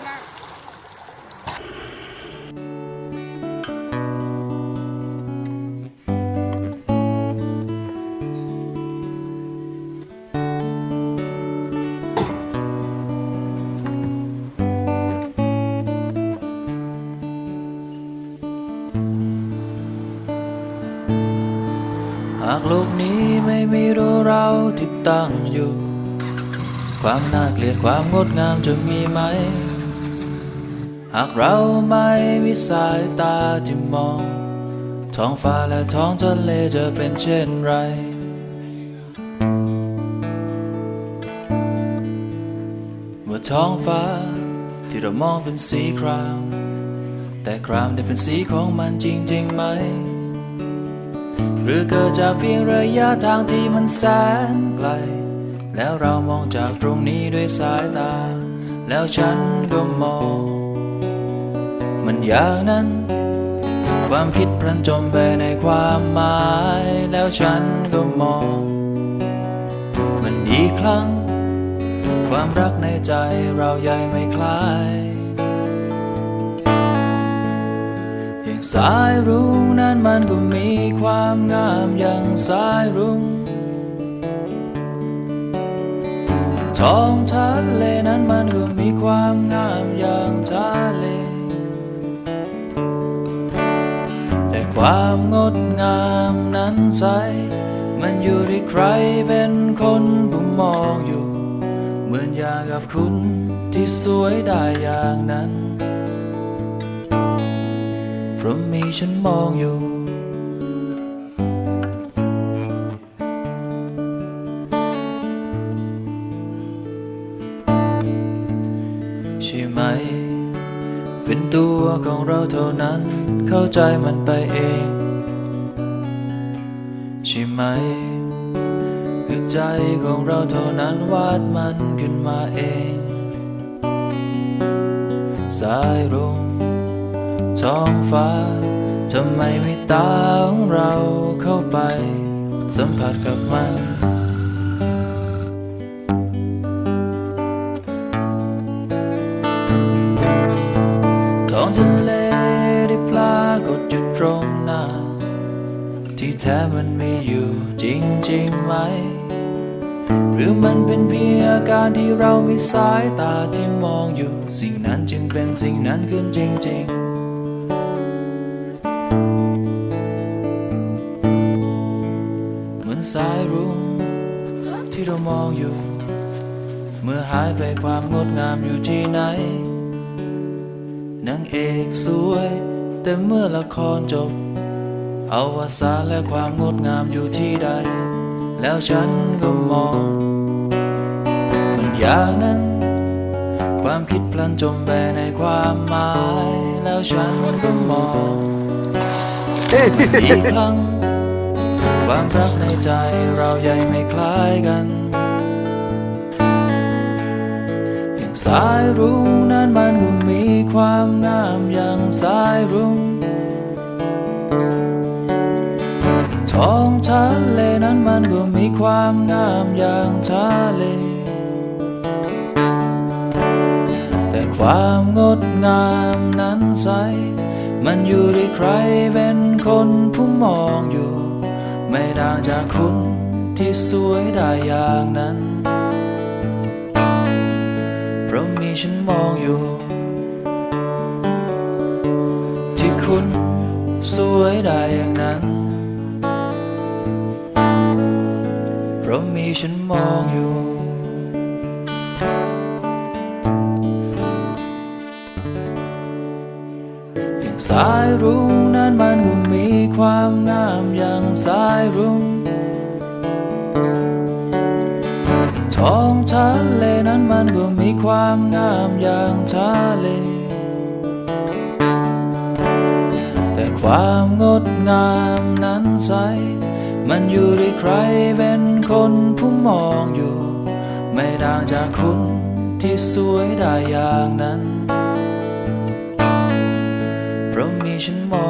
นนะหากโลกนี้ไม่มีเราเราที่ตั้งอยู่ ความน่าเกลียดความงดงามจะมีไหม หากเราไม่มีสายตาที่มอง ท้องฟ้าและท้องทะเลจะเป็นเช่นไร เมื่อท้องฟ้าที่เรามองเป็นสีคราม แต่ครามได้เป็นสีของมันจริงๆไหม หรือเกิดจากเพียงระยะทางที่มันแสนไกล แล้วเรามองจากตรงนี้ด้วยสายตา แล้วฉันก็มอง มันอย่างนั้น ความคิดพลันจมไปในความหมาย แล้วฉันก็มอง มันอีกครั้ง ความรักในใจเราใหญ่ไม่คล้ายอย่างสายรุ้งนั้นมันก็มีความงามอย่างสายรุ้งท้องทะเลนั้นมันก็มีความงามอย่าง ความงดงามนั้นใส มันอยู่ที่ใครเป็นคนผู้มองอยู่ เหมือนอย่างกับคุณที่สวยได้อย่างนั้น เพราะมีฉันมองอยู่ใช่ไหม เป็นตัวของเราเท่านั้น เข้าใจมันไปเอง ใช่ไหมคือใจของเราเท่านั้นวาดมันขึ้นมาเอง สายรุ้งท้องฟ้าทำไมไม่ตาของเราเข้าไป สัมผัสกับมัน ที่แท้มันมีอยู่จริงๆไหม หรือมันเป็นเพียงอาการที่เรามีสายตาที่มองอยู่ สิ่งนั้นจึงเป็นสิ่งนั้นขึ้นจริงๆเหมือนสายรุ้งที่เรามองอยู่ เมื่อหายไปความงดงามอยู่ที่ไหนนางเอกสวย แต่เมื่อละครจบ อาวสานและความงดงามอยู่ที่ใด แล้วฉันก็มอง มันอย่างนั้น ความคิดพลันจมไปในความหมาย แล้วฉันก็มองอีกครั้งความรักในใจเรายังไม่คล้ายกัน อย่างสายรุ้งนั้นมันก็มีความงามอย่างสายรุ้ง ท้องทะเลนั้นมันก็มีความงามอย่างทะเล แต่ความงดงามนั้นใส มันอยู่ที่ใครเป็นคนผู้มองอยู่ ไม่ต่างจากคุณที่สวยได้อย่างนั้น เพราะมีฉันมองอยู่ ที่คุณสวยได้อย่างนั้น ราะมีฉันมองอยู่อย่างสายรุ้งนั้นมันก็มีความงามอย่างสายรุ้งท้องทะเลนั้นมันก็มีความงามอย่างทะเล แต่ความงดงามนั้นใส มันอยู่ที่ใครเป็นคนผู้มองอยู่ ไม่ต่างจากคุณที่สวยได้อย่างนั้น เพราะมีฉันมอง